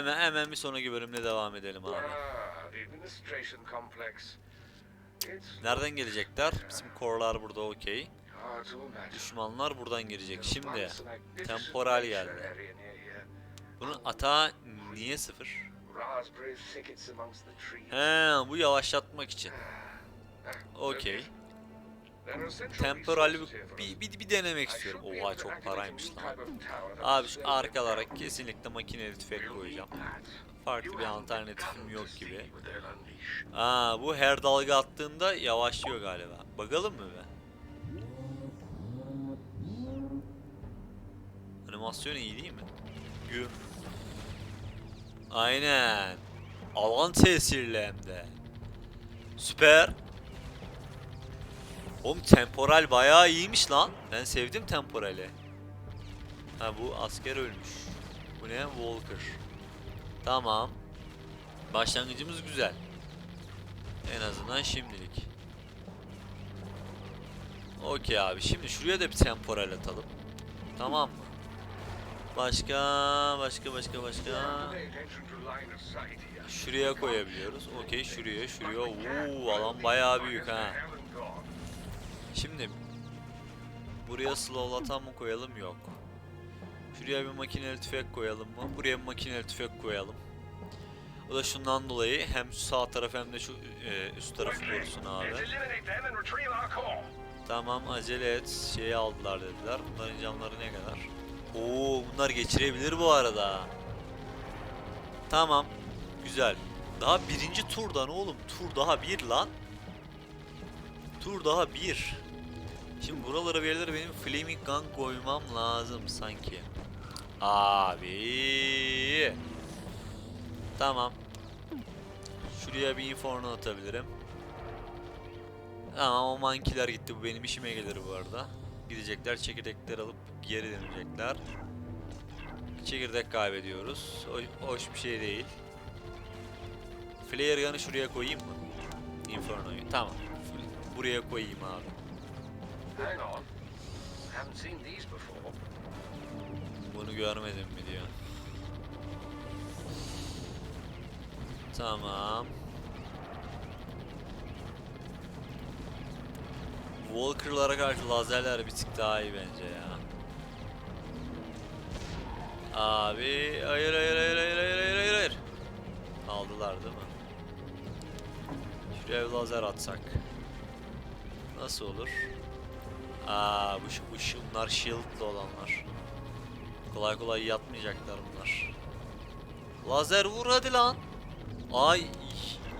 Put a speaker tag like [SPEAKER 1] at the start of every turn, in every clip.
[SPEAKER 1] hemen hemen bir sonraki bölümde devam edelim abi. Nereden gelecekler? Bizim korlar burada okey. Düşmanlar buradan girecek. Şimdi temporal geldi. Bunun ata niye sıfır? He, bu yavaşlatmak için. Okey temporal bir, bir, bir denemek istiyorum. Oha çok paraymış lan. Abi şu arkalara kesinlikle makineli tüfek koyacağım. Farklı bir alternatifim yok gibi. Aa bu her dalga attığında yavaşlıyor galiba. Bakalım mı be? Animasyon iyi değil mi? Gür. Aynen. Alan tesirli hem de. Süper. Oğlum temporal bayağı iyiymiş lan. Ben sevdim temporali. Ha bu asker ölmüş. Bu ne? Walker. Tamam. Başlangıcımız güzel. En azından şimdilik. Okey abi. Şimdi şuraya da bir temporal atalım. Tamam mı? Başka, başka, başka, başka. Şuraya koyabiliyoruz. Okey, şuraya, şuraya. Oo, alan bayağı büyük ha. Şimdi buraya slowlatan mı koyalım? Yok. Şuraya bir makineli tüfek koyalım mı? Buraya bir makineli tüfek koyalım. O da şundan dolayı hem sağ taraf hem de şu e, üst tarafı korusun abi. Tamam acele et. Şeyi aldılar dediler. Bunların canları ne kadar? Oo bunlar geçirebilir bu arada. Tamam. Güzel. Daha birinci turdan oğlum. Tur daha bir lan. Tur daha bir. Şimdi buralara bir yerlere benim Flaming Gun koymam lazım sanki. Abi. Tamam. Şuraya bir inferno atabilirim. Tamam o mankiler gitti bu benim işime gelir bu arada. Gidecekler çekirdekler alıp geri dönecekler. Çekirdek kaybediyoruz. O, hoş bir şey değil. Flare gun'ı şuraya koyayım mı? Inferno'yu. Tamam. Buraya koyayım abi.
[SPEAKER 2] Hang on. Haven't seen these before.
[SPEAKER 1] Bunu görmedim mi diyor. Tamam. Walker'lara karşı lazerler bir tık daha iyi bence ya. Abi hayır hayır hayır hayır hayır hayır hayır hayır. Aldılar değil mi? Şuraya bir lazer atsak. Nasıl olur? Aa bu, ş- bu bunlar shield'lı olanlar. Kolay kolay yatmayacaklar bunlar. Lazer vur hadi lan. Ay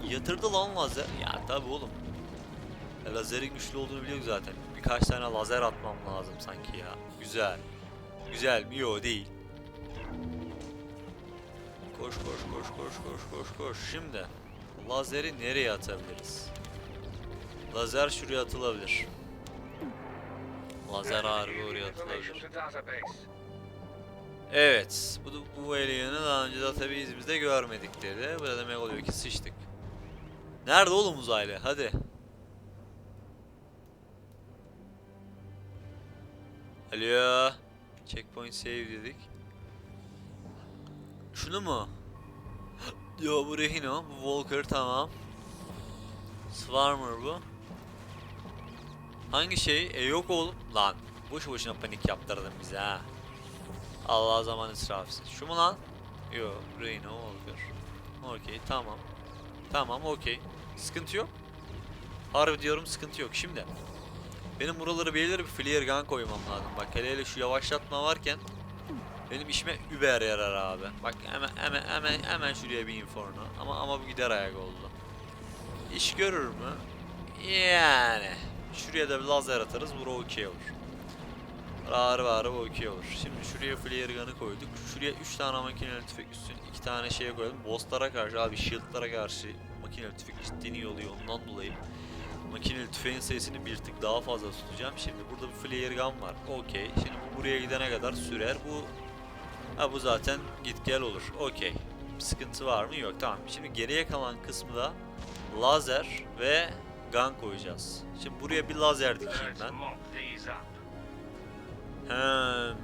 [SPEAKER 1] yatırdı lan lazer. Ya tabi oğlum. Ya, lazerin güçlü olduğunu biliyoruz zaten. Birkaç tane lazer atmam lazım sanki ya. Güzel. Güzel mi? Yo değil. Koş koş koş koş koş koş koş. Şimdi lazeri nereye atabiliriz? Lazer şuraya atılabilir. Lazer harbi oraya atılabilir. Evet, bu, bu alien'ı daha önce database'imizde görmedik dedi. Bu da demek oluyor ki sıçtık. Nerede oğlum uzaylı? Hadi. Alo. Checkpoint save dedik. Şunu mu? Yo bu Rehino, bu Walker tamam. Swarmer bu. Hangi şey? E yok oğlum. Lan. Boş boşuna panik yaptırdın bize ha. Allah zaman israfsız. Şu mu lan? Yo, Reyna Walker. Okey, tamam. Tamam, okey. Sıkıntı yok. Harbi diyorum sıkıntı yok. Şimdi benim buraları bir yerlere bir flare gun koymam lazım. Bak hele hele şu yavaşlatma varken benim işime über yarar abi. Bak hemen hemen hemen hemen şuraya bir inferno. Ama ama bu gider ayak oldu. İş görür mü? Yani. Şuraya da bir lazer atarız. Bura okey olur. Ağır ağır okey olur. Şimdi şuraya flare gun'ı koyduk. Şuraya 3 tane makineli tüfek üstüne 2 tane şeye koyalım. Bosslara karşı abi shield'lara karşı makineli tüfek ciddi iyi oluyor ondan dolayı. Makineli tüfeğin sayısını bir tık daha fazla tutacağım. Şimdi burada bir flare gun var. Okey. Şimdi bu buraya gidene kadar sürer. Bu ha bu zaten git gel olur. Okey. Sıkıntı var mı? Yok. Tamam. Şimdi geriye kalan kısmı da lazer ve gun koyacağız. Şimdi buraya bir lazer dikeyim ben.
[SPEAKER 2] up.
[SPEAKER 1] Hem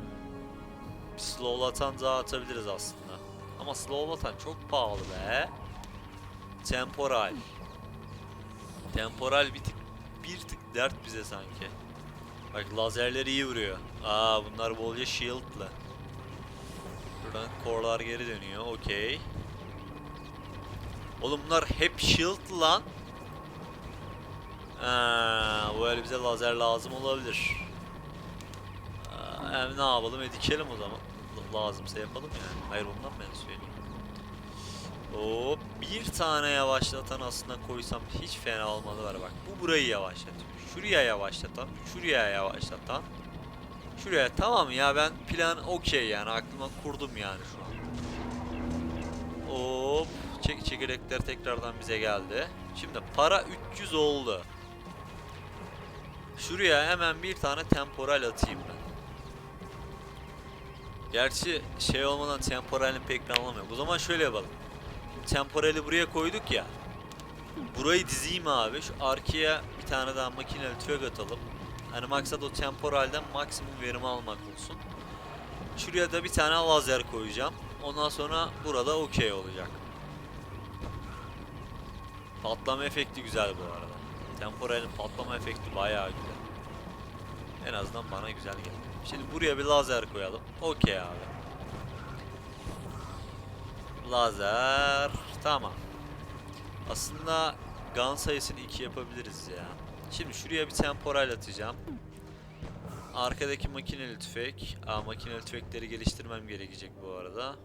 [SPEAKER 1] slowlatan daha atabiliriz aslında. Ama Ama slow button çok pahalı be. Temporal. Temporal bir tık bir tık dert bize sanki. Bak lazerleri iyi vuruyor. Aa bunlar bolca shield'lı. Buradan core'lar geri dönüyor. Okey. Oğlum bunlar hep shield'lı lan. Aa, bu öyle bize lazer lazım olabilir. Aa, hem ne yapalım? E dikelim o zaman. Lazımsa yapalım yani. Hayır ondan ben söyleyeyim. Hop bir tane yavaşlatan aslında koysam hiç fena olmadı var bak. Bu burayı yavaşlatıyor. Şuraya yavaşlatan, şuraya yavaşlatan. Şuraya tamam ya ben plan okey yani aklıma kurdum yani şu an. Hop çek çekirdekler tekrardan bize geldi. Şimdi para 300 oldu. Şuraya hemen bir tane temporal atayım ben. Gerçi şey olmadan temporalin pek bir anlamı yok. O zaman şöyle yapalım. Temporali buraya koyduk ya. Burayı dizeyim abi. Şu arkaya bir tane daha makineli tüfek atalım. Hani maksat o temporalden maksimum verim almak olsun. Şuraya da bir tane lazer koyacağım. Ondan sonra burada okey olacak. Patlama efekti güzel bu arada. Temporalin patlama efekti bayağı güzel. En azından bana güzel geldi. Şimdi buraya bir lazer koyalım. Okey abi. Lazer. Tamam. Aslında gun sayısını 2 yapabiliriz ya. Şimdi şuraya bir temporal atacağım. Arkadaki makineli tüfek. Aa makineli tüfekleri geliştirmem gerekecek bu arada.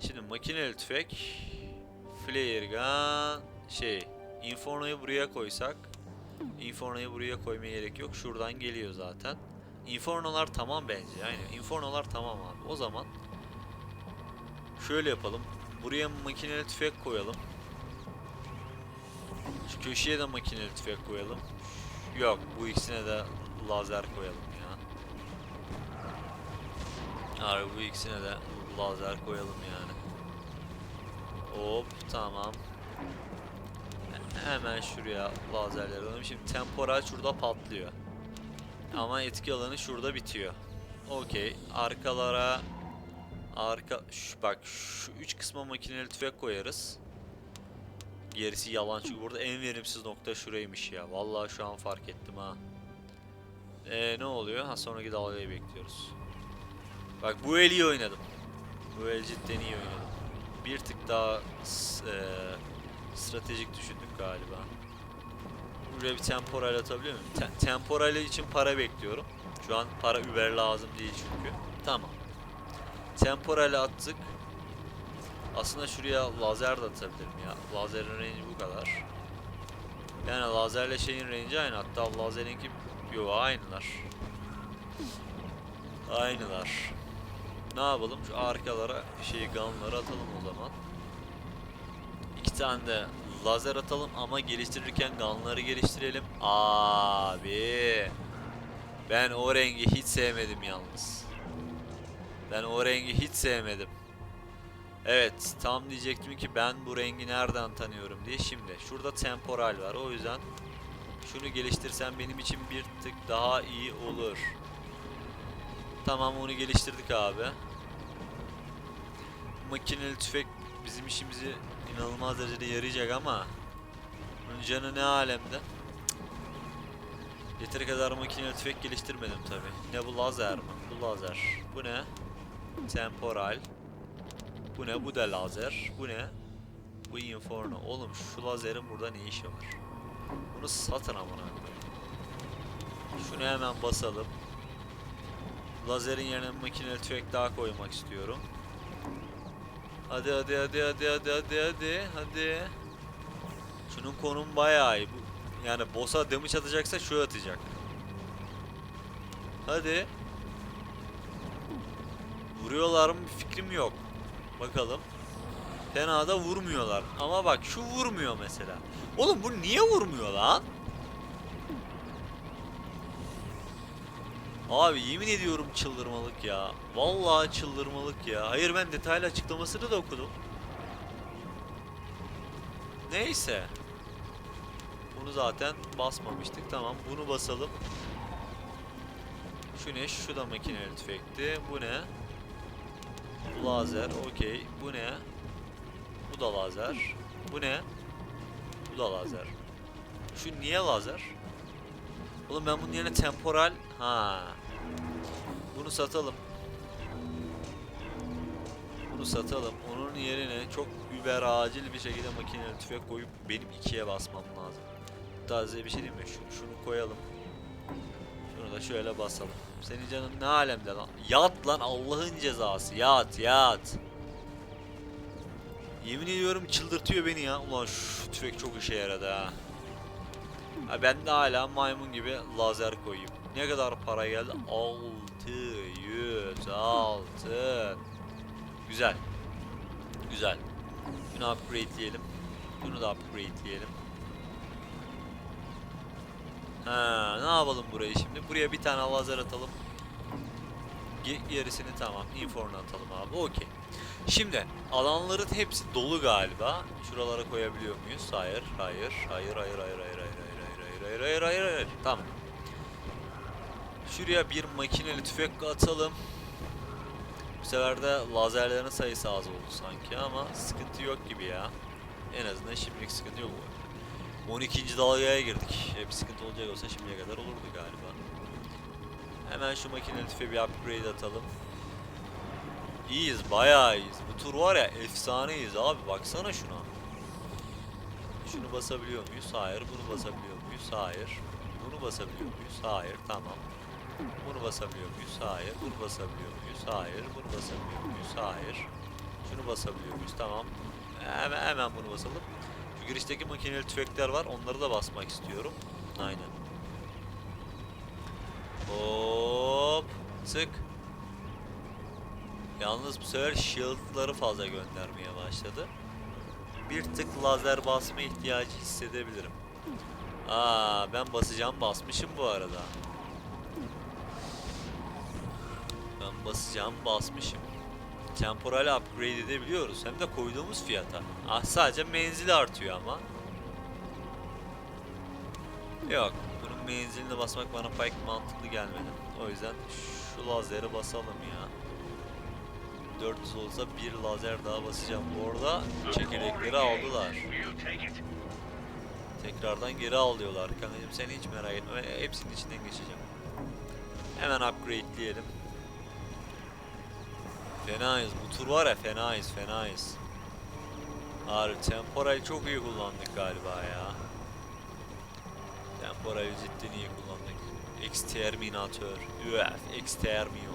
[SPEAKER 1] Şimdi makineli tüfek. Flare gun. Şey. Inferno'yu buraya koysak. Inferno'yu buraya koymaya gerek yok. Şuradan geliyor zaten. Inferno'lar tamam bence. Aynen. Inferno'lar tamam abi. O zaman şöyle yapalım. Buraya makineli tüfek koyalım. Şu köşeye de makineli tüfek koyalım. Yok, bu ikisine de lazer koyalım ya. Abi bu ikisine de lazer koyalım yani. Hop, tamam. Hemen şuraya lazerler alalım. Şimdi temporal şurada patlıyor. Ama etki alanı şurada bitiyor. Okey. Arkalara arka şu, bak şu üç kısma makineli tüfek koyarız. Gerisi yalan çünkü burada en verimsiz nokta şuraymış ya. Vallahi şu an fark ettim ha. Ee, ne oluyor? Ha sonraki dalgayı bekliyoruz. Bak bu el iyi oynadım. Bu el cidden iyi oynadım. Bir tık daha eee, stratejik düşündük galiba. Buraya bir temporal atabiliyor muyum? Te- temporal için para bekliyorum. Şu an para über lazım değil çünkü. Tamam. Temporal'e attık. Aslında şuraya lazer de atabilirim ya. Lazerin range bu kadar. Yani lazerle şeyin range aynı. Hatta lazerinki yo aynılar. Aynılar. Ne yapalım? Şu arkalara şeyi gunları atalım o zaman. İki tane de lazer atalım ama geliştirirken gunları geliştirelim. Abi. Ben o rengi hiç sevmedim yalnız. Ben o rengi hiç sevmedim. Evet, tam diyecektim ki ben bu rengi nereden tanıyorum diye. Şimdi şurada temporal var. O yüzden şunu geliştirsem benim için bir tık daha iyi olur. Tamam onu geliştirdik abi. Makineli tüfek bizim işimizi inanılmaz derecede yarayacak ama bunun canı ne alemde? Yeteri kadar makineli tüfek geliştirmedim tabi. Ne bu lazer mi? Bu lazer. Bu ne? Temporal. Bu ne? Bu da lazer. Bu ne? Bu inferno. Oğlum şu lazerin burada ne işi var? Bunu satın amına. Şunu hemen basalım. Lazerin yerine makineli tüfek daha koymak istiyorum. Hadi hadi hadi hadi hadi hadi hadi hadi. Şunun konum bayağı iyi. Yani boss'a damage atacaksa şu atacak. Hadi. Vuruyorlar mı bir fikrim yok. Bakalım. Fena da vurmuyorlar. Ama bak şu vurmuyor mesela. Oğlum bu niye vurmuyor lan? Abi yemin ediyorum çıldırmalık ya. Vallahi çıldırmalık ya. Hayır ben detaylı açıklamasını da okudum. Neyse. Bunu zaten basmamıştık. Tamam bunu basalım. Şu ne? Şu da makineli tüfekti. Bu ne? Lazer. Okey. Bu ne? Bu da lazer. Bu ne? Bu da lazer. Şu niye lazer? Oğlum ben bunun yerine temporal... Ha. Bunu satalım. Bunu satalım. Onun yerine çok über acil bir şekilde makineye tüfek koyup benim ikiye basmam lazım. Taze bir şey değil mi? Şunu, şunu koyalım. Şunu da şöyle basalım. Senin canın ne alemde lan? Yat lan Allah'ın cezası. Yat yat. Yemin ediyorum çıldırtıyor beni ya. Ulan şu tüfek çok işe yaradı ha. ha ben de hala maymun gibi lazer koyayım. Ne kadar para geldi? Allah. 606 Güzel. Güzel. Bunu upgrade'leyelim. Bunu da upgrade'leyelim. Ha, ne yapalım burayı şimdi? Buraya bir tane lazer atalım. Gerisini tamam. Inform'u atalım abi. Okey. Şimdi alanların hepsi dolu galiba. Şuralara koyabiliyor muyuz? Hayır, hayır, hayır, hayır, hayır, hayır, hayır, hayır, hayır, hayır, hayır, hayır, hayır. Tamam. Şuraya bir makineli tüfek atalım. Bu sefer de lazerlerin sayısı az oldu sanki ama sıkıntı yok gibi ya. En azından şimdilik sıkıntı yok. 12. dalgaya girdik. Hep sıkıntı olacak olsa şimdiye kadar olurdu galiba. Hemen şu makineli tüfeği bir upgrade atalım. İyiyiz, bayağı iyiyiz. Bu tur var ya efsaneyiz abi. Baksana şuna. Şunu basabiliyor muyuz? Hayır. Bunu basabiliyor muyuz? Hayır. Bunu basabiliyor muyuz? Hayır. Tamam. Bunu basabiliyor muyuz? Hayır. Bunu basabiliyor muyuz? Hayır. Bunu basabiliyor muyuz? Hayır. Şunu basabiliyor muyuz? Tamam. Hemen, hemen bunu basalım. Şu girişteki makineli tüfekler var. Onları da basmak istiyorum. Aynen. Hop. Sık. Yalnız bu sefer shield'ları fazla göndermeye başladı. Bir tık lazer basma ihtiyacı hissedebilirim. Aa, ben basacağım basmışım bu arada. Basacağım basmışım. Temporal upgrade edebiliyoruz. Hem de koyduğumuz fiyata. Ah sadece menzili artıyor ama. Yok. Bunun menzilini basmak bana pek mantıklı gelmedi. O yüzden şu lazeri basalım ya. 400 olsa bir lazer daha basacağım. Bu arada çekirdekleri aldılar. Tekrardan geri alıyorlar kankacığım. Sen hiç merak etme. Hepsinin içinden geçeceğim. Hemen upgrade'leyelim. Fenayız. Bu tur var ya fenayız fenayız. Harbi temporal çok iyi kullandık galiba ya. Temporal'i cidden iyi kullandık. Exterminator. Üf, extermio.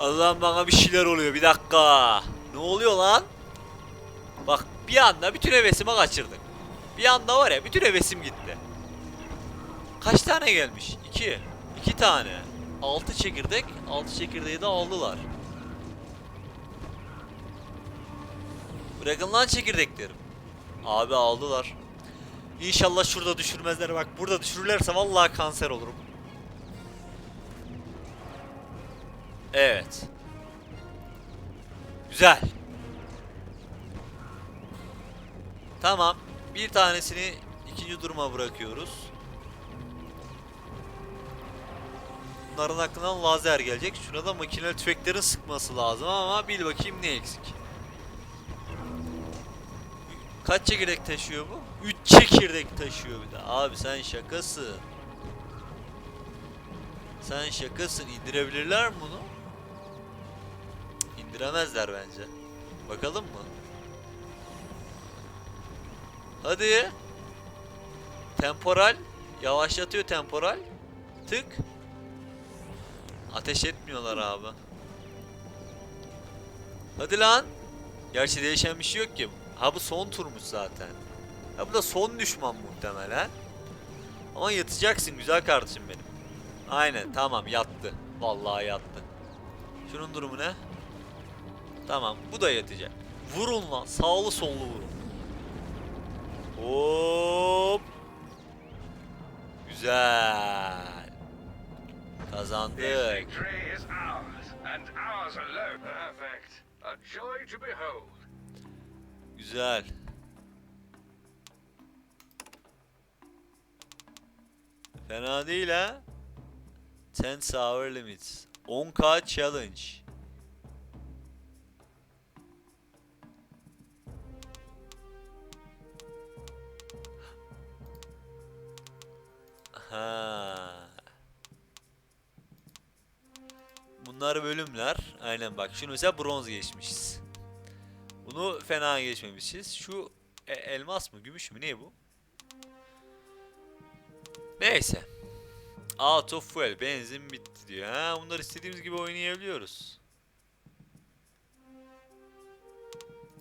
[SPEAKER 1] Allah'ım bana bir şeyler oluyor. Bir dakika. Ne oluyor lan? Bak bir anda bütün hevesimi kaçırdık. Bir anda var ya bütün hevesim gitti. Kaç tane gelmiş? İki. İki tane. Altı çekirdek. Altı çekirdeği de aldılar. Bırakın lan çekirdeklerim. Abi aldılar. İnşallah şurada düşürmezler. Bak burada düşürürlerse vallahi kanser olurum. Evet. Güzel. Tamam. Bir tanesini ikinci duruma bırakıyoruz. Bunların aklından lazer gelecek. Şuna da makineli tüfeklerin sıkması lazım ama bil bakayım ne eksik. Kaç çekirdek taşıyor bu? 3 çekirdek taşıyor bir de. Abi sen şakasın. Sen şakasın. İndirebilirler mi bunu? İndiremezler bence. Bakalım mı? Hadi. Temporal. Yavaşlatıyor temporal. Tık. Ateş etmiyorlar abi. Hadi lan. Gerçi değişen bir şey yok ki. Ha bu son turmuş zaten. Ha bu da son düşman muhtemelen. Ama yatacaksın güzel kardeşim benim. Aynen tamam yattı. Vallahi yattı. Şunun durumu ne? Tamam bu da yatacak. Vurun lan sağlı sollu vurun. Hop. Güzel. Kazandık. Güzel. Fena değil ha. 10 hour limits. 10k challenge. Ha. Bunlar bölümler. Aynen bak. Şunu mesela bronz geçmişiz. Bunu fena geçmemişiz. Şu e- elmas mı, gümüş mü? Ne bu? Neyse. Out of fuel. Benzin bitti diyor. Ha, bunları istediğimiz gibi oynayabiliyoruz.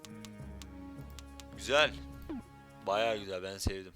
[SPEAKER 1] Hmm, Güzel. Bayağı güzel. Ben sevdim.